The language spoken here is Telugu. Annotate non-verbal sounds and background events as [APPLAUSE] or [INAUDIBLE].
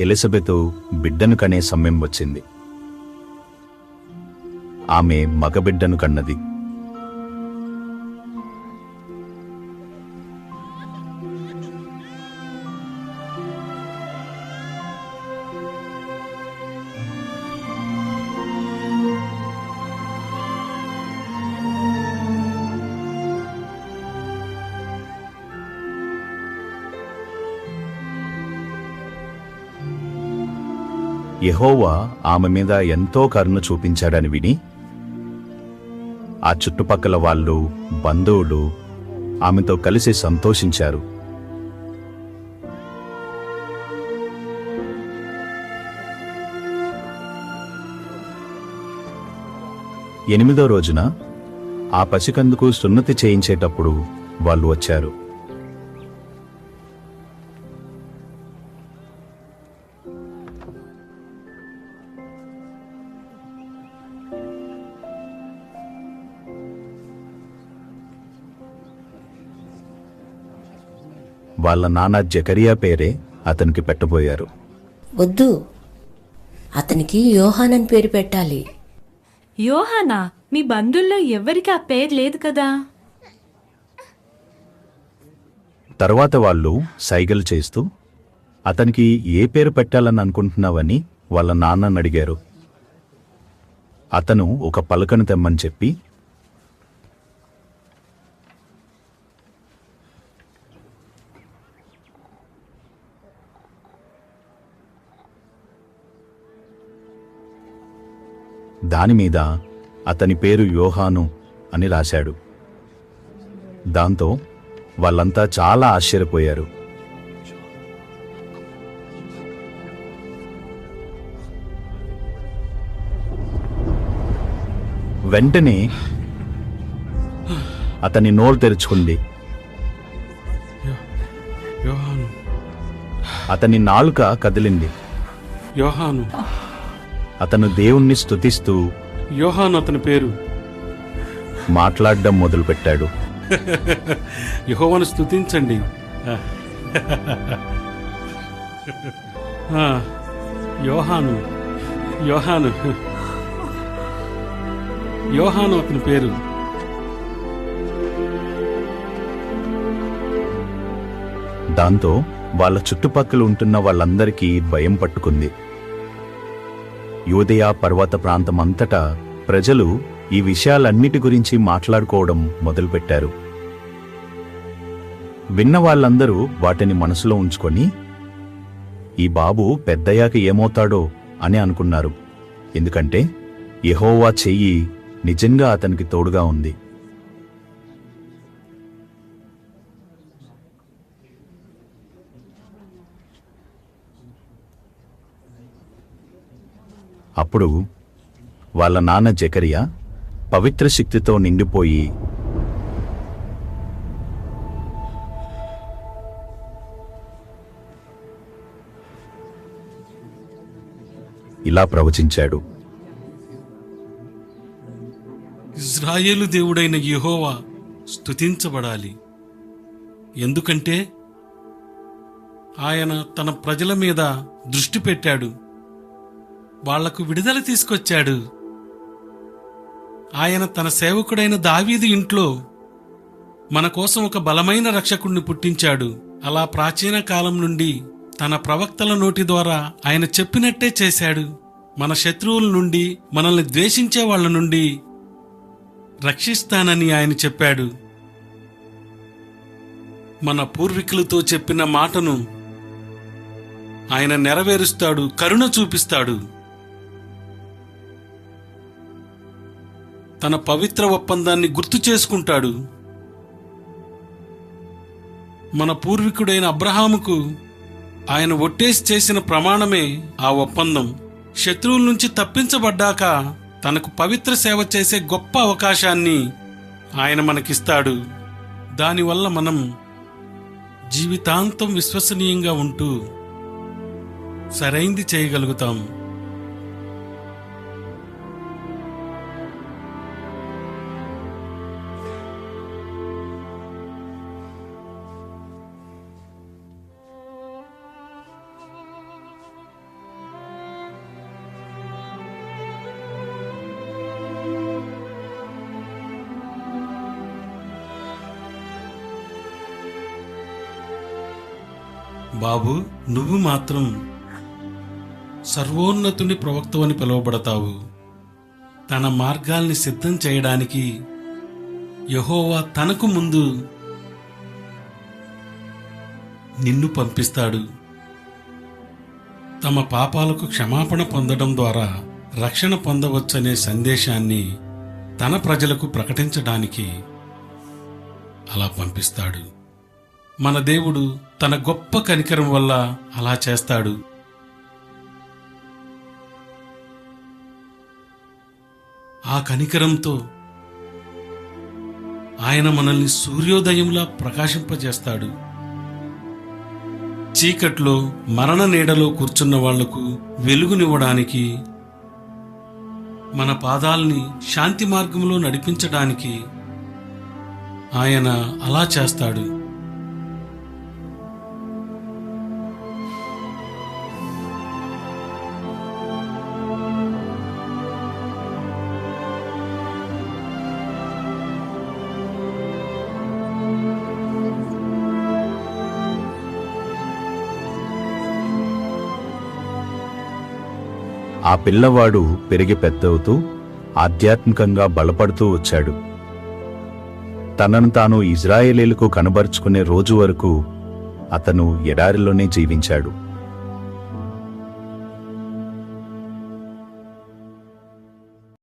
ఎలిజబెతు బిడ్డను కనే సమయం వచ్చింది. ఆమె మగబిడ్డను కన్నది యహోవా ఆమె మీద ఎంతో కరుణ చూపించాడని విని ఆ చుట్టుపక్కల వాళ్ళు బంధువులు ఆమెతో కలిసి సంతోషించారు. ఎనిమిదో రోజున ఆ పసికందుకు సున్నతి చేయించేటప్పుడు వాళ్ళు వచ్చారు. వాళ్ళ నాన్న జకరియా పేరే అతనికి పెట్టబోయారు. వద్దు. అతనికి యోహాన్ అని పేరు పెట్టాలి. యోహానా? మీ బంధువుల్లో ఎవరికి ఆ పేరు లేదు కదా? తర్వాత వాళ్ళు సైగలు చేస్తూ అతనికి ఏ పేరు పెట్టాలని అనుకుంటున్నావని వాళ్ళ నాన్నని అడిగారు. అతను ఒక పలకను తెమ్మని చెప్పి దానిమీద అతని పేరు యోహాను అని రాశాడు. దాంతో వాళ్ళంతా చాలా ఆశ్చర్యపోయారు. వెంటనే అతని నోరు తెరుచుకుంది. అతని నాలుక కదిలింది. యోహాను. అతను దేవుణ్ణి స్తుతిస్తూ యోహాను అతని పేరు. మాట్లాడడం మొదలుపెట్టాడు. [LAUGHS] యహోవను స్తుతించండి. [LAUGHS] యోహాను యోహాను యోహాను అతని పేరు. దాంతో వాళ్ళ చుట్టుపక్కల ఉంటున్న వాళ్ళందరికీ భయం పట్టుకుంది. యూదయా పర్వత ప్రాంతం అంతటా ప్రజలు ఈ విషయాలన్నిటి గురించి మాట్లాడుకోవడం మొదలుపెట్టారు. విన్న వాళ్ళందరూ వాటిని మనసులో ఉంచుకొని ఈ బాబు పెద్దయ్యాక ఏమవుతాడో? అని అనుకున్నారు. ఎందుకంటే యహోవా చెయ్యి నిజంగా అతనికి తోడుగా ఉంది. అప్పుడు వాళ్ళ నాన్న జకరియా పవిత్ర శక్తితో నిండిపోయి ఇలా ప్రవచించాడు. ఇజ్రాయేలు దేవుడైన యహోవా స్తుతించబడాలి. ఎందుకంటే ఆయన తన ప్రజల మీద దృష్టి పెట్టాడు. వాళ్ళకు విడుదల తీసుకొచ్చాడు. ఆయన తన సేవకుడైన దావీదు ఇంట్లో మన కోసం ఒక బలమైన రక్షకుణ్ణి పుట్టించాడు. అలా ప్రాచీన కాలం నుండి తన ప్రవక్తల నోటి ద్వారా ఆయన చెప్పినట్టే చేశాడు. మన శత్రువుల నుండి మనల్ని ద్వేషించే వాళ్ళ నుండి రక్షిస్తానని ఆయన చెప్పాడు. మన పూర్వీకులతో చెప్పిన మాటను ఆయన నెరవేరుస్తాడు కరుణ చూపిస్తాడు. తన పవిత్ర ఒప్పందాన్ని గుర్తు చేసుకుంటాడు. మన పూర్వీకుడైన అబ్రహాముకు ఆయన ఒట్టేసి చేసిన ప్రమాణమే ఆ ఒప్పందం. శత్రువుల నుంచి తప్పించబడ్డాక తనకు పవిత్ర సేవ చేసే గొప్ప అవకాశాన్ని ఆయన మనకిస్తాడు. దానివల్ల మనం జీవితాంతం విశ్వసనీయంగా ఉంటూ సరైంది చేయగలుగుతాం. బాబు నువ్వు మాత్రం సర్వోన్నతుని ప్రవక్తవని పిలువబడతావు. తన మార్గాల్ని సిద్ధం చేయడానికి యహోవా తనకు ముందు నిన్ను పంపిస్తాడు. తమ పాపాలకు క్షమాపణ పొందడం ద్వారా రక్షణ పొందవచ్చనే సందేశాన్ని తన ప్రజలకు ప్రకటించడానికి అలా పంపిస్తాడు. మన దేవుడు తన గొప్ప కనికరం వల్ల అలా చేస్తాడు. ఆ కనికరంతో ఆయన మనల్ని సూర్యోదయంలా ప్రకాశింపజేస్తాడు. చీకట్లో మరణ నీడలో కూర్చున్న వాళ్ళకు వెలుగునివ్వడానికి మన పాదాల్ని శాంతి మార్గంలో నడిపించడానికి ఆయన అలా చేస్తాడు. ఆ పిల్లవాడు పెరిగి పెద్దవుతూ ఆధ్యాత్మికంగా బలపడుతూ వచ్చాడు. తనను తాను ఇజ్రాయేలీలకు కనబరుచుకునే రోజు వరకు అతను ఎడారిలోనే జీవించాడు.